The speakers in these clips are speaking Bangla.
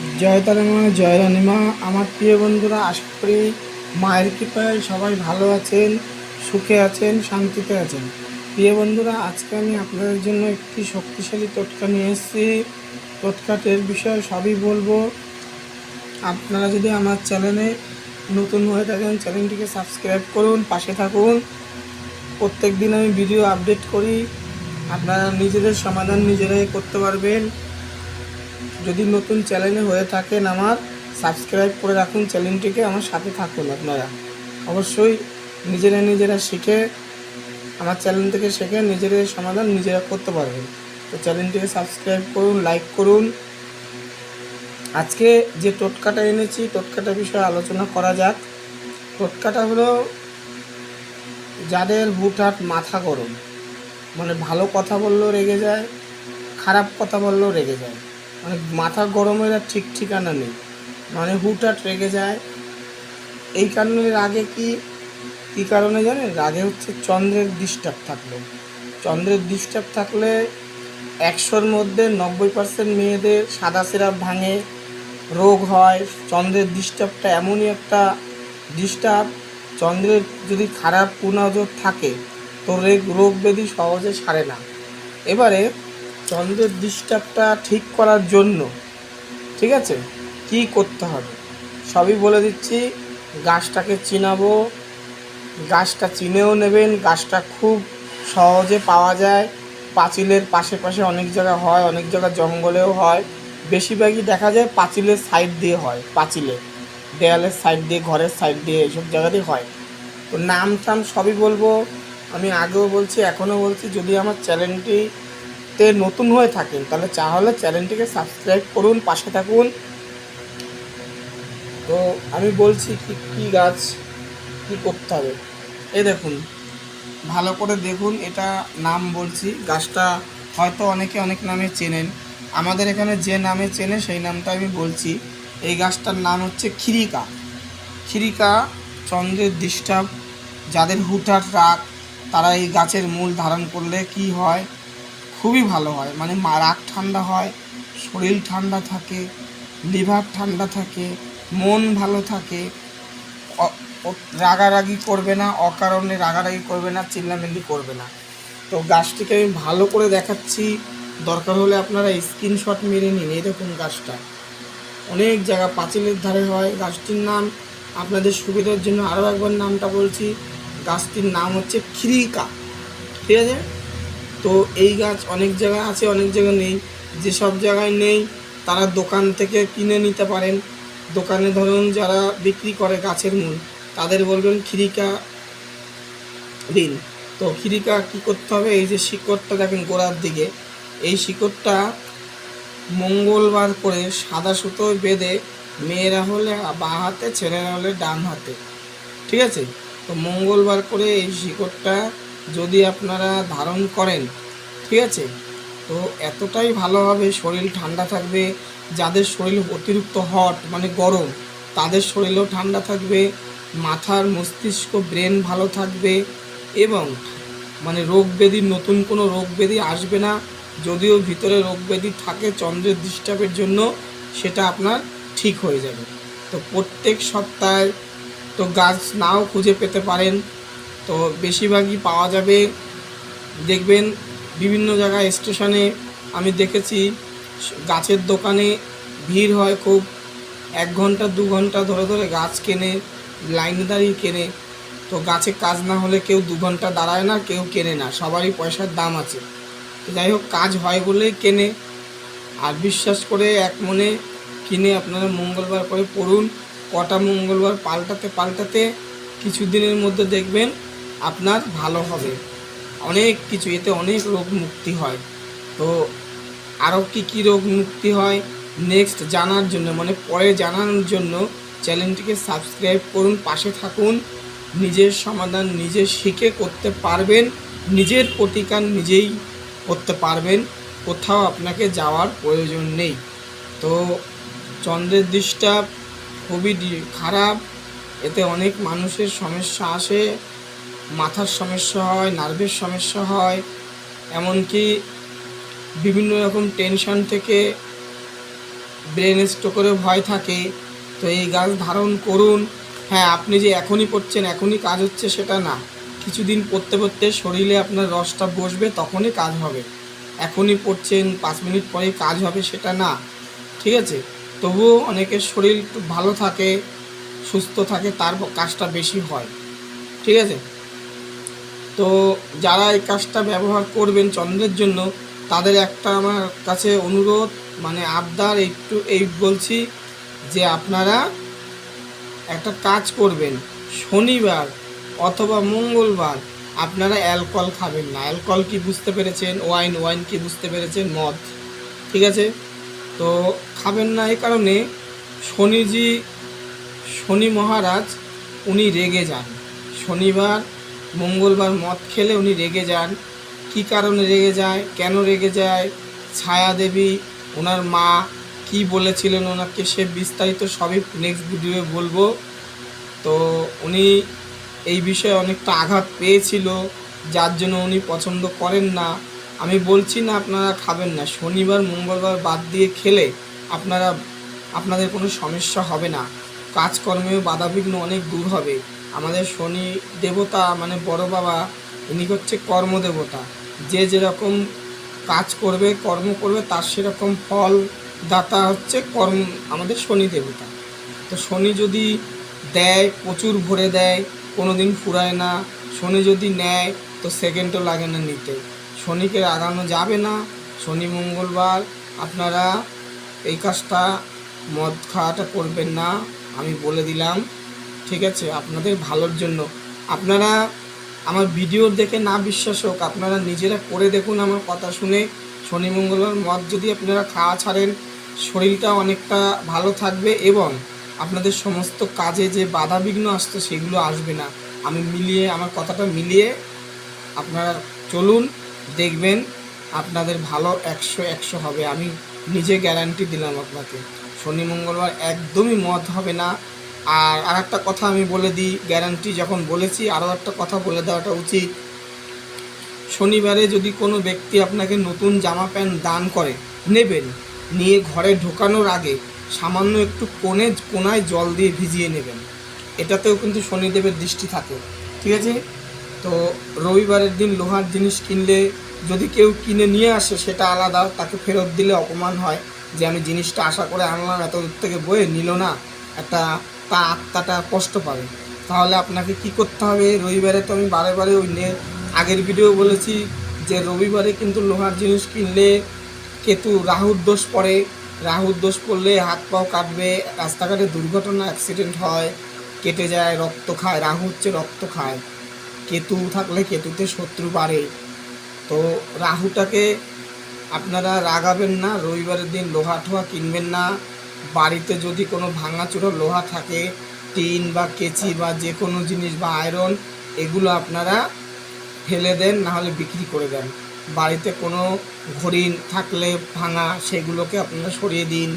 জয় তারামা জয় রানিমা আমার প্রিয় বন্ধুরা আশা করি মায়ের কৃপায় সবাই ভালো আছেন, সুখে আছেন, শান্তিতে আছেন। প্রিয় বন্ধুরা, আজকে আমি আপনাদের জন্য একটি শক্তিশালী টোটকা নিয়ে এসেছি। টোটকাটের বিষয়ে সবই বলব। আপনারা যদি আমার চ্যানেলে নতুন হয়ে থাকেন, চ্যানেলটিকে সাবস্ক্রাইব করুন, পাশে থাকুন। প্রত্যেক দিন আমি ভিডিও আপডেট করি। আপনারা নিজেদের সমাধান নিজেরাই করতে পারবেন। যদি নতুন চ্যানেলে হয়ে থাকেন আমার সাবস্ক্রাইব করে রাখুন চ্যানেলটিকে আমার সাথে থাকুন আপনারা। অবশ্যই নিজেরা নিজেরা শিখে, আমার চ্যানেল থেকে শিখে নিজেদের সমাধান নিজেরা করতে পারবেন। তো চ্যানেলটিকে সাবস্ক্রাইব করুন লাইক করুন। আজকে যে টোটকাটা এনেছি টোটকাটা বিষয়ে আলোচনা করা যাক। টোটকাটা হলো যাদের হুটহাট মাথা গরম মানে ভালো কথা বললেও রেগে যায়, খারাপ কথা বললেও রেগে যায়। মানে মাথা গরমের আর ঠিক ঠিকানা নেই। মানে হুটহাট রেগে যায়। এই কারণে রাগে কি, কী কারণে জানেন? রাগে হচ্ছে চন্দ্রের ডিস্টার্ব থাকলে। চন্দ্রের ডিস্টার্ব থাকলে একশোর মধ্যে নব্বই পার্সেন্ট মেয়েদের সাদা সিরাপ ভাঙে, রোগ হয়। চন্দ্রের ডিস্টার্বটা এমনই একটা ডিস্টার্ব চন্দ্রের যদি খারাপ কুনজর থাকে, তো রেগ রোগ ব্যাধি সহজে সারে না। এবারে চন্দ্রের ডিস্টার্বটা ঠিক করার জন্য, ঠিক আছে? কি করতে হবে? সবই বলে দিচ্ছি, গাছটাকে চিনাবো। গাছটা চিনেও নেবেন, গাছটা খুব সহজে পাওয়া যায়। পাঁচিলের পাশে পাশে অনেক জায়গা হয়, অনেক জায়গা জঙ্গলেও হয়। বেশিরভাগই দেখা যায় পাঁচিলের সাইড দিয়ে হয়, পাঁচিলে। দেয়ালের সাইড দিয়ে, ঘরের সাইড দিয়ে এইসব জায়গাতেই হয়। তো নাম টাম সবই বলব। আমি আগেও বলছি, এখনও বলছি, যদি আমার চ্যানেলটিতে নতুন হয়ে থাকেন, তাহলে চাহলে চ্যানেলটিকে সাবস্ক্রাইব করুন, পাশে থাকুন। তো আমি বলছি কি, কী গাছ, কী করতে হবে? এই দেখুন, ভালো করে দেখুন, এটা নাম বলছি, গাছটা হয়তো অনেকে অনেক নামে চেনেন। আমাদের এখানে যে নামে চেনে, সেই নামটা আমি বলছি। এই গাছটার নাম হচ্ছে খিরিকা খিরিকা চন্দ্রের ডিস্টার্ব যাদের হুটহাট রাগ, তারা এই গাছের মূল ধারণ করলে কি হয়? খুবই ভালো হয়। মানে রাগ ঠান্ডা হয়, শরীর ঠান্ডা থাকে, লিভার ঠান্ডা থাকে, মন ভালো থাকে রাগারাগি করবে না, অকারণে রাগারাগি করবে না, চিল্লামিল্লি করবে না। তো গাছটিকে আমি ভালো করে দেখাচ্ছি। দরকার হলে আপনারা স্ক্রিনশট মেরে নিন দেখুন গাছটা। অনেক জায়গা পাঁচিলের ধারে হয়। গাছটির নাম আপনাদের সুবিধার জন্য আরও একবার নামটা বলছি। গাছটির নাম হচ্ছে খিরিকা ঠিক আছে? তো এই গাছ অনেক জায়গায় আছে, অনেক জায়গায় নেই। যেসব জায়গায় নেই, তারা দোকান থেকে কিনে নিতে পারেন। দোকানে ধরুন যারা বিক্রি করে গাছের মূল, তাদের বলবেন খিরিকা দিন। তো খিরিকা কী করতে হবে? এই যে শিকড়টা দেখেন গোড়ার দিকে। এই শিকড়টা মঙ্গলবার করে সাদা সুতোয় বেঁধে মেয়েরা হলে, বাঁ হাতে, ছেলেরা হলে ডান হাতে। ঠিক আছে? তো মঙ্গলবার করে এই শিকড়টা যদি আপনারা ধারণ করেন, ঠিক আছে? তো এতটাই ভালো হবে শরীর ঠান্ডা থাকবে, যাদের শরীর অতিরিক্ত হট মানে গরম, তাদের শরীরও ঠান্ডা থাকবে, মাথার মস্তিষ্ক ব্রেন ভালো থাকবে এবং মানে রোগ ব্যাধি, নতুন কোনো রোগ ব্যাধি আসবে না, যদিও ভিতরে রোগ ব্যাধি থাকে চন্দ্রের ডিস্টার্বের জন্য, সেটা আপনার ঠিক হয়ে যাবে। তো প্রত্যেক সপ্তাহে তো গাছ নাও খুঁজে পেতে পারেন তো বেশিরভাগই পাওয়া যাবে। দেখবেন বিভিন্ন জায়গায় স্টেশনে আমি দেখেছি, গাছের দোকানে ভিড় হয় খুব। এক ঘণ্টা, দু ঘণ্টা ধরে ধরে গাছ কেনে, লাইনে দাঁড়িয়ে কেনে। তো গাছে কাজ না হলে কেউ দু ঘণ্টা দাঁড়ায় না, কেউ কেনে না, সবারই পয়সার দাম আছে। যাই হোক, কাজ হয় বলেই কেনে। আর বিশ্বাস করে এক মনে কিনে আপনারা মঙ্গলবার করে পড়ুন। কটা মঙ্গলবার পাল্টাতে পাল্টাতে কিছু দিনের মধ্যে দেখবেন আপনার ভালো হবে। অনেক কিছু, এতে অনেক রোগ মুক্তি হয়। তো আরও কী কী রোগ মুক্তি হয় নেক্সট জানার জন্য মানে পরে জানানোর জন্য চ্যানেলটিকে সাবস্ক্রাইব করুন, পাশে থাকুন। নিজের সমাধান নিজে শিখে করতে পারবেন, নিজের প্রতিকার নিজেই করতে পারবেন, কোথাও আপনাকে যাওয়ার প্রয়োজন নেই। তো চন্দ্রের ডিস্টার্ব খুবই খারাপ, এতে অনেক মানুষের সমস্যা আসে। মাথার সমস্যা হয়, নার্ভের সমস্যা হয়, এমনকি বিভিন্ন রকম টেনশন থেকে ব্রেন স্ট্রোকেরও ভয় থাকে। তো এই গাছ ধারণ করুন। হ্যাঁ আপনি যে এখনই পড়ছেন, এখনই কাজ হচ্ছে সেটা না। কিছুদিন পড়তে পড়তে শরীরে আপনার রসটা বসবে, তখনই কাজ হবে। এখনই পড়ছেন, পাঁচ মিনিট পরেই কাজ হবে সেটা না। ঠিক আছে? তবুও অনেকের শরীর ভালো থাকে, সুস্থ থাকে, তার কাজটা বেশি হয়। ঠিক আছে? তো যারা এই কাজটা ব্যবহার করবেন চন্দ্রের জন্য, তাদের একটা আমার কাছে অনুরোধ মানে আবদার, একটু এই বলছি যে আপনারা একটা কাজ করবেন, শনিবার অথবা মঙ্গলবার আপনারা অ্যালকোহল খাবেন না। অ্যালকোহল কি বুঝতে পেরেছেন? ওয়াইন ওয়াইন কি বুঝতে পেরেছেন? মদ। ঠিক আছে? তো খাবেন না এই কারণে শনিজি, শনি মহারাজ, উনি রেগে যান। শনিবার মঙ্গলবার মদ খেলে উনি রেগে যান। কী কারণে রেগে যায়? কেন রেগে যায়? ছায়া দেবী ওনার মা কি বলেছিলেন ওনাকে সে বিস্তারিত সবই নেক্সট ভিডিওয়ে বলব। তো উনি এই বিষয়ে অনেকটা আঘাত পেয়েছিল, যার জন্য উনি পছন্দ করেন না। আমি বলছি না আপনারা খাবেন না। শনিবার, মঙ্গলবার বাদ দিয়ে খেলে আপনারা, আপনাদের কোনো সমস্যা হবে না। কাজকর্মেও বাধাবিঘ্ন অনেক দূর হবে। আমাদের শনি দেবতা মানে বড় বাবা, ইনি হচ্ছে কর্মদেবতা। যে যেরকম কাজ করবে, কর্ম করবে, তার সেরকম ফল, দাতা হচ্ছে কর্ম, আমাদের শনি দেবতা। তো শনি যদি দেয়, প্রচুর ভরে দেয় কোনো দিন ফুরায় না, শনি যদি নেয়, তো সেকেন্ডও লাগে না নিতে। শনিকে আগানো যাবে না। শনি মঙ্গলবার, আপনারা এই কাজটা মদ খাওয়াটা করবেন না, আমি বলে দিলাম। ঠিক আছে, আপনাদের ভালোর জন্য। আপনারা আমার ভিডিও দেখে না বিশ্বাস হোক, আপনারা নিজেরা করে দেখুন আমার কথা শুনে। শনি মঙ্গলবার মদ যদি আপনারা খাওয়া ছাড়েন, শরীরটা অনেকটা ভালো থাকবে এবং আপনাদের সমস্ত কাজে যে বাধাবিঘ্ন আসতো সেগুলো আসবে না। আমি মিলিয়ে, আমার কথাটা মিলিয়ে আপনারা চলুন, দেখবেন আপনাদের ভালো একশো একশো হবে। আমি নিজে গ্যারান্টি দিলাম আপনাকে। শনি মঙ্গলবার একদমই মত হবে না। আর আর একটা কথা আমি বলে দিই গ্যারান্টি যখন বলেছি আরও একটা কথা বলে দেওয়াটা উচিত। শনিবারে যদি কোনো ব্যক্তি আপনাকে নতুন জামা প্যান্ট দান করে, নেবেন, নিয়ে ঘরে ঢোকানোর আগে সামান্য একটু কোণে কোনায় জল দিয়ে ভিজিয়ে নেবেন। এটাতেও কিন্তু শনিদেবের দৃষ্টি থাকে, ঠিক আছে? তো রবিবারের দিন লোহার জিনিস কিনলে, যদি কেউ কিনে নিয়ে আসে, সেটা আলাদা, তাকে ফেরত দিলে অপমান হয় যে, আমি জিনিসটা আশা করে আনলাম, এত দূর থেকে বয়ে নিল না। একটা তা আত্মাটা কষ্ট পাবে। তাহলে আপনাকে কি করতে হবে? রবিবারে তো আমি বারে বারে ওই নে আগের ভিডিও বলেছি যে রবিবারে কিন্তু লোহার জিনিস কিনলে কেতু রাহুর দোষ পড়ে। রাহুর দোষ পড়লে হাত পাও কাটবে রাস্তাঘাটে দুর্ঘটনা অ্যাক্সিডেন্ট হয়, কেটে যায়, রক্ত খায়, রাহু হচ্ছে রক্ত খায়। কেতু থাকলে কেতুতে শত্রু বাড়ে। তো রাহুটাকে আপনারা রাগাবেন না, রবিবারের দিন লোহা ঠোহা কিনবেন না। বাড়িতে যদি কোনো ভাঙাচোরা লোহা থাকে, টিন বা কেচি বা যে কোনো জিনিস বা আয়রন, এগুলো আপনারা ফেলে দেন, নাহলে বিক্রি করে দেন। বাড়িতে কোনো ঘড়ি থাকলে ভাঙা, সেগুলোকে আপনারা সরিয়ে দিন।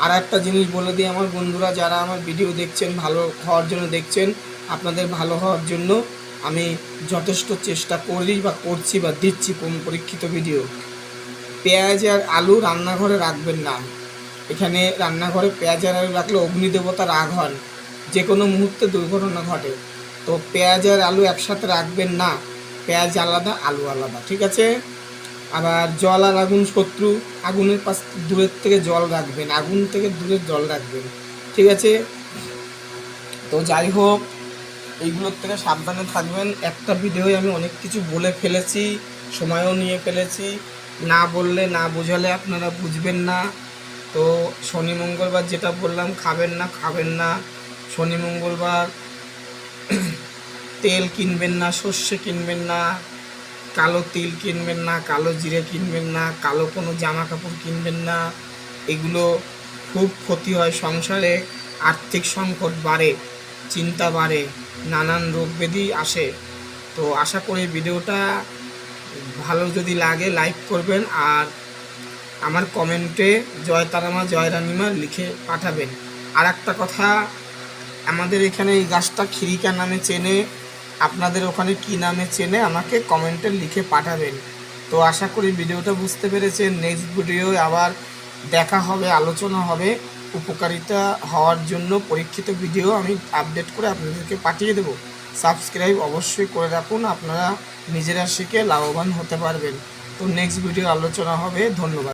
আর একটা জিনিস বলে দিই, আমার বন্ধুরা যারা আমার ভিডিও দেখছেন, ভালো হওয়ার জন্য দেখছেন, আপনাদের ভালো হওয়ার জন্য আমি যথেষ্ট চেষ্টা করি বা করছি বা দিচ্ছি কোন পরীক্ষিত ভিডিও। পেঁয়াজ আর আলু রান্নাঘরে রাখবেন না। এখানে রান্নাঘরে পেঁয়াজ আর আলু রাখলে অগ্নিদেবতা রাগ হন। যে কোনো মুহূর্তে দুর্ঘটনা ঘটে। তো পেঁয়াজ আর আলু একসাথে রাখবেন না। পেঁয়াজ আলাদা, আলু আলাদা, ঠিক আছে? আবার জল আর আগুন শত্রু, আগুনের পাশ দূরের থেকে জল রাখবেন, আগুন থেকে দূরের জল রাখবেন, ঠিক আছে? তো যাই হোক, এইগুলোর থেকে সাবধানে থাকবেন। একটা ভিডিওয় আমি অনেক কিছু বলে ফেলেছি, সময়ও নিয়ে ফেলেছি। না বললে, না বোঝালে আপনারা বুঝবেন না। তো শনি, মঙ্গলবার যেটা বললাম, খাবেন না খাবেন না। শনি, মঙ্গলবার তেল কিনবেন না, সর্ষে কিনবেন না, কালো তিল কিনবেন না, কালো জিরে কিনবেন না, কালো কোনো জামা কাপড় কিনবেন না। এগুলো খুব ক্ষতি হয় সংসারে, আর্থিক সংকট বাড়ে, চিন্তা বাড়ে, নানান রোগ ব্যাধি আসে। তো আশা করি ভিডিওটা ভালো যদি লাগে, লাইক করবেন আর আমার কমেন্টে জয় তারামা, জয় রানিমা লিখে পাঠাবেন। আর একটা কথা, আমাদের এখানে এই গাছটা খিরিকা নামে চেনে। আপনাদের ওখানে কি নামে চেনে, আমাকে কমেন্টে লিখে পাঠাবেন। তো আশা করি ভিডিওটা বুঝতে পেরেছেন। নেক্সট ভিডিও আবার দেখা হবে, আলোচনা হবে, উপকারিতা হওয়ার জন্য পরীক্ষিত ভিডিও আমি আপডেট করে আপনাদেরকে পাঠিয়ে দেবো। সাবস্ক্রাইব অবশ্যই করে রাখুন, আপনারা নিজেরা শিখে লাভবান হতে পারবেন। তো নেক্সট ভিডিও আলোচনা হবে, ধন্যবাদ।